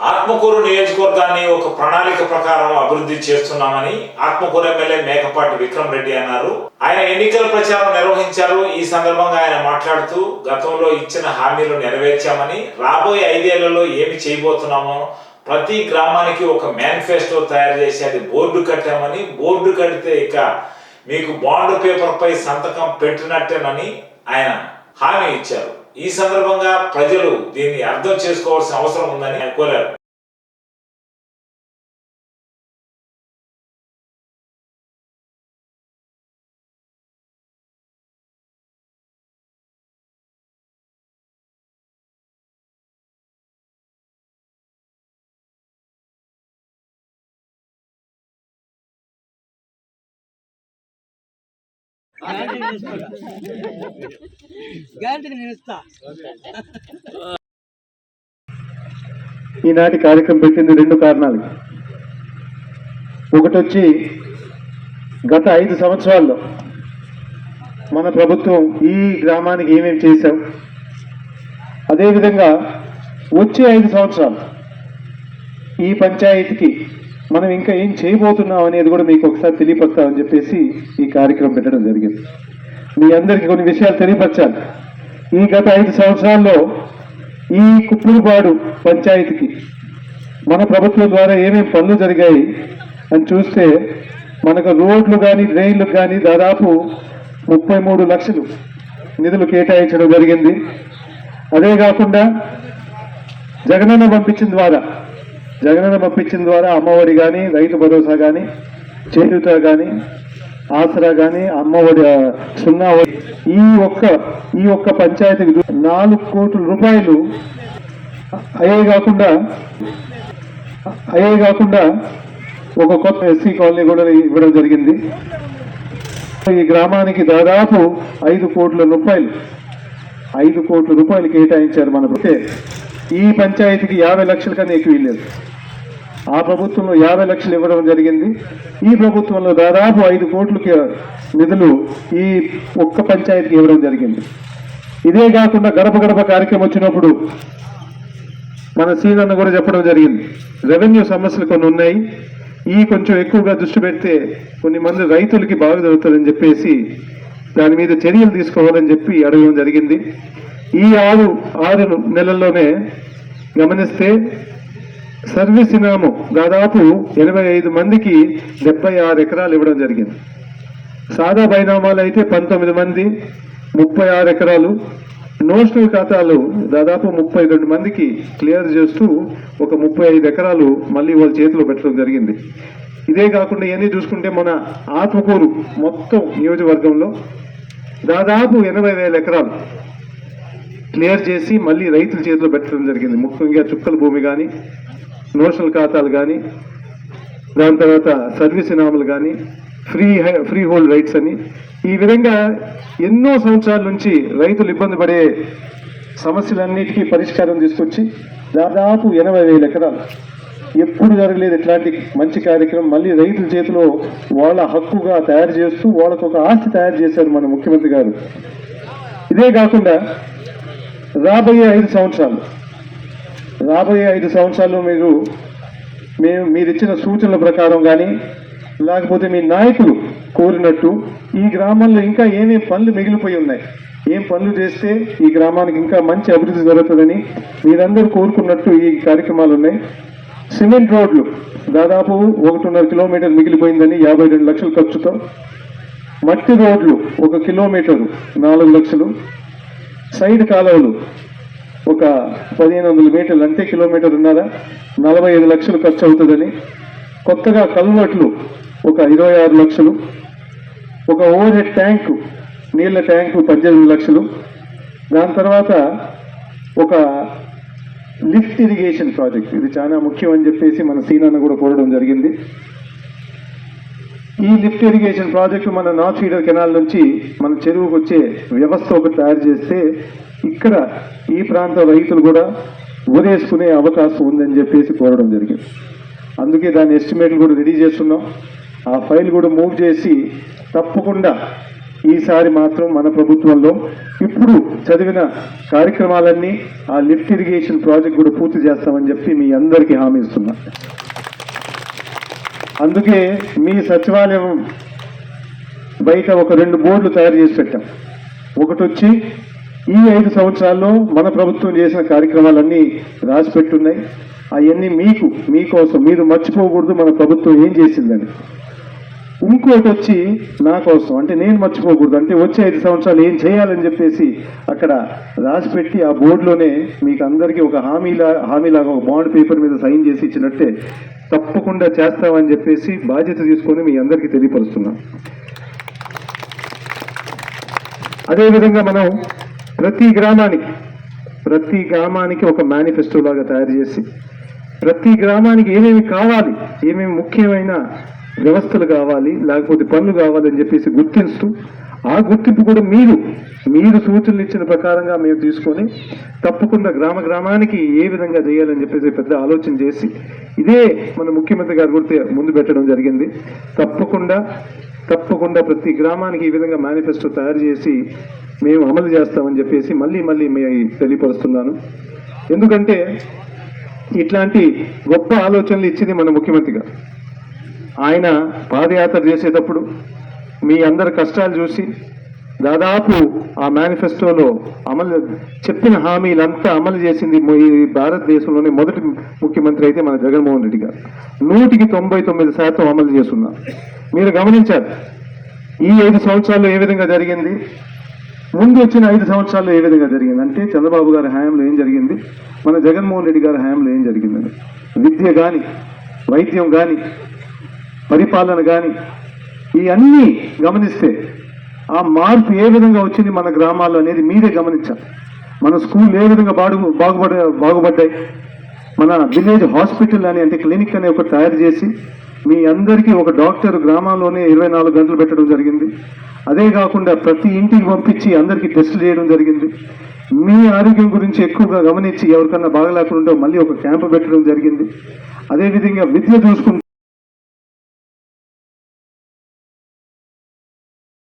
ఆత్మకూరు నియోజకవర్గాన్ని ఒక ప్రణాళిక ప్రకారం అభివృద్ధి చేస్తున్నామని ఆత్మకూరు ఎమ్మెల్యే మేకపాటి విక్రమ్ రెడ్డి అన్నారు. ఆయన ఎన్నికల ప్రచారం నిర్వహించారు. ఈ సందర్భంగా ఆయన మాట్లాడుతూ గతంలో ఇచ్చిన హామీలు నెరవేర్చామని రాబోయే ఐదేళ్ళలో ఏమి చేయబోతున్నామో ప్రతి గ్రామానికి ఒక మేనిఫెస్టో తయారు చేసి అది బోర్డు కట్టామని బోర్డు కడితే ఇక మీకు బాండ్ పేపర్ పై సంతకం పెట్టినట్టేనని ఆయన హామీ ఇచ్చారు. ఈ సందర్భంగా ప్రజలు దీన్ని అర్థం చేసుకోవాల్సిన అవసరం ఉందని అనుకోలేరు గ్యారంటీ నేను ఇస్తా. ఈనాటి కార్యక్రమం పెట్టింది రెండు కారణాలు. ఒకటి వచ్చి గత ఐదు సంవత్సరాల్లో మన ప్రభుత్వం ఈ గ్రామానికి ఏమేమి చేశాం? అదేవిధంగా వచ్చే ఐదు సంవత్సరాలు ఈ పంచాయతీకి మనం ఇంకా ఏం చేయబోతున్నాం అనేది కూడా మీకు ఒకసారి తెలియపరుస్తామని చెప్పేసి ఈ కార్యక్రమం పెట్టడం జరిగింది. మీ అందరికీ కొన్ని విషయాలు తెలియపరచాలి ఈ గత ఐదు సంవత్సరాల్లో ఈ కుప్పుడుపాడు పంచాయతీకి మన ప్రభుత్వం ద్వారా ఏమేమి పనులు జరిగాయి అని చూస్తే మనకు రోడ్లు కానీ డ్రైన్లు కానీ దాదాపు ముప్పై మూడు లక్షలు నిధులు కేటాయించడం జరిగింది. అదే కాకుండా జగనన్న పంపించిన ద్వారా జగనన్న పంపించిన ద్వారా అమ్మఒడి కానీ రైతు భరోసా కానీ చేయుత కానీ ఆసరా కానీ అమ్మఒడి సున్నా ఈ ఒక్క ఈ ఒక్క పంచాయతీకి నాలుగు కోట్ల రూపాయలు అయ్యే కాకుండా అయ్యే కాకుండా ఒక కొత్త ఎస్సీ కాలనీ కూడా ఇవ్వడం జరిగింది. ఈ గ్రామానికి దాదాపు ఐదు కోట్ల రూపాయలు ఐదు కోట్ల రూపాయలు కేటాయించారు మన ఈ పంచాయతీకి యాభై లక్షల కన్నా ఎక్కువ లేదు. ఆ ప్రభుత్వంలో యాభై లక్షలు ఇవ్వడం జరిగింది. ఈ ప్రభుత్వంలో దాదాపు ఐదు కోట్లకి నిధులు ఈ ఒక్క పంచాయతీకి ఇవ్వడం జరిగింది. ఇదే కాకుండా గడప గడప కార్యక్రమం వచ్చినప్పుడు మన సీనన్న కూడా చెప్పడం జరిగింది. రెవెన్యూ సమస్యలు కొన్ని ఉన్నాయి. ఈ కొంచెం ఎక్కువగా దృష్టి పెడితే కొన్ని మంది రైతులకి బాగా జరుగుతుందని చెప్పేసి దాని మీద చర్యలు తీసుకోవాలని చెప్పి అడగడం జరిగింది. ఈ ఆరు ఆరు నెలల్లోనే గమనిస్తే సర్వీస్ ఇనాము దాదాపు ఎనభై ఐదు మందికి డెబ్బై ఆరు ఎకరాలు ఇవ్వడం జరిగింది. సాదా బైనామాలు అయితే పంతొమ్మిది మంది ముప్పై ఆరు ఎకరాలు. నోషనల్ ఖాతాలు దాదాపు ముప్పై రెండు మందికి క్లియర్ చేస్తూ ఒక ముప్పై ఐదు ఎకరాలు మళ్ళీ వాళ్ళ చేతిలో పెట్టడం జరిగింది. ఇదే కాకుండా ఇవన్నీ చూసుకుంటే మన ఆత్మకూరు మొత్తం నియోజకవర్గంలో దాదాపు ఎనభై వేల ఎకరాలు క్లియర్ చేసి మళ్ళీ రైతుల చేతిలో పెట్టడం జరిగింది. ముఖ్యంగా చుక్కల భూమి కానీ నోషనల్ ఖాతాలు కానీ దాని తర్వాత సర్వీస్ ఇనాములు కానీ ఫ్రీ ఫ్రీ హోల్డ్ రైట్స్ అని. ఈ విధంగా ఎన్నో సంవత్సరాల నుంచి రైతులు ఇబ్బంది పడే సమస్యలన్నిటికీ పరిష్కారం తీసుకొచ్చి దాదాపు ఎనభై వేల ఎకరాలు. ఎప్పుడు జరగలేదు ఇట్లాంటి మంచి కార్యక్రమం. మళ్ళీ రైతుల చేతిలో వాళ్ళ హక్కుగా తయారు చేస్తూ వాళ్ళకు ఒక ఆస్తి తయారు చేశారు మన ముఖ్యమంత్రి గారు. ఇదే కాకుండా రాబోయే ఐదు సంవత్సరాలు రాబోయే ఐదు సంవత్సరాలు మీరు మేము మీరిచ్చిన సూచనల ప్రకారం కానీ లేకపోతే మీ నాయకులు కోరినట్టు ఈ గ్రామంలో ఇంకా ఏమేమి పనులు మిగిలిపోయి ఉన్నాయి? ఏం పనులు చేస్తే ఈ గ్రామానికి ఇంకా మంచి అభివృద్ధి జరుగుతుందని మీరందరూ కోరుకున్నట్టు ఈ కార్యక్రమాలు ఉన్నాయి. సిమెంట్ రోడ్లు దాదాపు ఒకటిన్నర కిలోమీటర్ మిగిలిపోయిందని యాభై రెండు లక్షల ఖర్చుతో. మట్టి రోడ్లు ఒక కిలోమీటరు నాలుగు లక్షలు. సైడ్ కాలువలు ఒక పదిహేను వందల మీటర్లు అంటే కిలోమీటర్ ఉన్నారా నలభై ఐదు లక్షలు ఖర్చు అవుతుందని కొత్తగా కల్వర్ట్లు ఒక ఇరవై ఆరు లక్షలు. ఒక ఓవర్ హెడ్ ట్యాంకు నీళ్ళ ట్యాంకు పద్దెనిమిది లక్షలు. దాని తర్వాత ఒక లిఫ్ట్ ఇరిగేషన్ ప్రాజెక్ట్. ఇది చాలా ముఖ్యం అని చెప్పేసి మన సీనాన్న కూడా కోరడం జరిగింది. ఈ లిఫ్ట్ ఇరిగేషన్ ప్రాజెక్టు మన నార్త్ ఫీడర్ కెనాల్ నుంచి మన చెరువుకు వచ్చే వ్యవస్థ ఒకటి తయారు చేస్తే ఇక్కడ ఈ ప్రాంత రైతులు కూడా ఊరేసుకునే అవకాశం ఉందని చెప్పేసి కోరడం జరిగింది. అందుకే దాని ఎస్టిమేట్లు కూడా రెడీ చేస్తున్నాం. ఆ ఫైల్ కూడా మూవ్ చేసి తప్పకుండా ఈసారి మాత్రం మన ప్రభుత్వంలో ఇప్పుడు చదివిన కార్యక్రమాలన్నీ ఆ లిఫ్ట్ ఇరిగేషన్ ప్రాజెక్ట్ కూడా పూర్తి చేస్తామని చెప్పి మీ అందరికీ హామీ ఇస్తున్నా. అందుకే మీ సచివాలయం బయట ఒక రెండు బోర్డులు తయారు చేసి పెట్టాం. ఒకటి వచ్చి ఈ ఐదు సంవత్సరాల్లో మన ప్రభుత్వం చేసిన కార్యక్రమాలన్నీ రాసి పెట్టున్నాయి అవన్నీ మీకు మీకోసం మీరు మర్చిపోకూడదు మన ప్రభుత్వం ఏం చేసిందని. ఇంకోటి వచ్చి నా కోసం అంటే నేను మర్చిపోకూడదు అంటే వచ్చే ఐదు సంవత్సరాలు ఏం చేయాలని చెప్పేసి అక్కడ రాసి పెట్టి ఆ బోర్డులోనే మీకు అందరికీ ఒక హామీలా హామీలాగా ఒక బాండ్ పేపర్ మీద సైన్ చేసి ఇచ్చినట్టే తప్పకుండా చేస్తామని చెప్పేసి బాధ్యత తీసుకొని మీ అందరికీ తెలియపరుస్తున్నాం అదేవిధంగా మనం ప్రతి గ్రామానికి ప్రతి గ్రామానికి ఒక మేనిఫెస్టో లాగా తయారు చేసి ప్రతి గ్రామానికి ఏమేమి కావాలి ఏమేమి ముఖ్యమైన వ్యవస్థలు కావాలి లేకపోతే పనులు కావాలని చెప్పేసి గుర్తిస్తూ ఆ గుర్తింపు కూడా మీరు మీరు సూచనలు ఇచ్చిన ప్రకారంగా మేము తీసుకొని తప్పకుండా గ్రామ గ్రామానికి ఏ విధంగా చేయాలని చెప్పేసి పెద్ద ఆలోచన చేసి ఇదే మన ముఖ్యమంత్రి గారు కూడా ముందు పెట్టడం జరిగింది. తప్పకుండా తప్పకుండా ప్రతి గ్రామానికి ఈ విధంగా మేనిఫెస్టో తయారు చేసి మేము అమలు చేస్తామని చెప్పేసి మళ్ళీ మళ్ళీ మీ తెలియపరుస్తున్నాను. ఎందుకంటే ఇట్లాంటి గొప్ప ఆలోచనలు ఇచ్చింది మన ముఖ్యమంత్రి గారు. ఆయన పాదయాత్ర చేసేటప్పుడు మీ అందరి కష్టాలు చూసి దాదాపు ఆ మేనిఫెస్టోలో అమలు చెప్పిన హామీలంతా అమలు చేసింది ఈ భారతదేశంలోనే మొదటి ముఖ్యమంత్రి అయితే మన జగన్మోహన్ రెడ్డి గారు. నూటికి తొంభై తొమ్మిది శాతం అమలు చేస్తున్నారు. మీరు గమనించారు ఈ ఐదు సంవత్సరాల్లో ఏ విధంగా జరిగింది? ముందు వచ్చిన ఐదు సంవత్సరాల్లో ఏ విధంగా జరిగింది? అంటే చంద్రబాబు గారి హయాంలో ఏం జరిగింది? మన జగన్మోహన్ రెడ్డి గారి హయాంలో ఏం జరిగిందని విద్య కానీ వైద్యం కానీ పరిపాలన కానీ ఇవన్నీ గమనిస్తే ఆ మార్పు ఏ విధంగా వచ్చింది మన గ్రామాల్లో అనేది మీరే గమనించాలి. మన స్కూల్ ఏ విధంగా బాగు బాగుపడ బాగుపడ్డాయి. మన విలేజ్ హాస్పిటల్ అని అంటే క్లినిక్ అనే ఒకటి తయారు చేసి మీ అందరికీ ఒక డాక్టర్ గ్రామాల్లోనే ఇరవై నాలుగు గంటలు పెట్టడం జరిగింది. అదే కాకుండా ప్రతి ఇంటికి పంపించి అందరికీ టెస్టులు చేయడం జరిగింది. మీ ఆరోగ్యం గురించి ఎక్కువగా గమనించి ఎవరికన్నా బాగలేకుండా మళ్ళీ ఒక క్యాంపు పెట్టడం జరిగింది. అదేవిధంగా విద్య చూసుకుంటే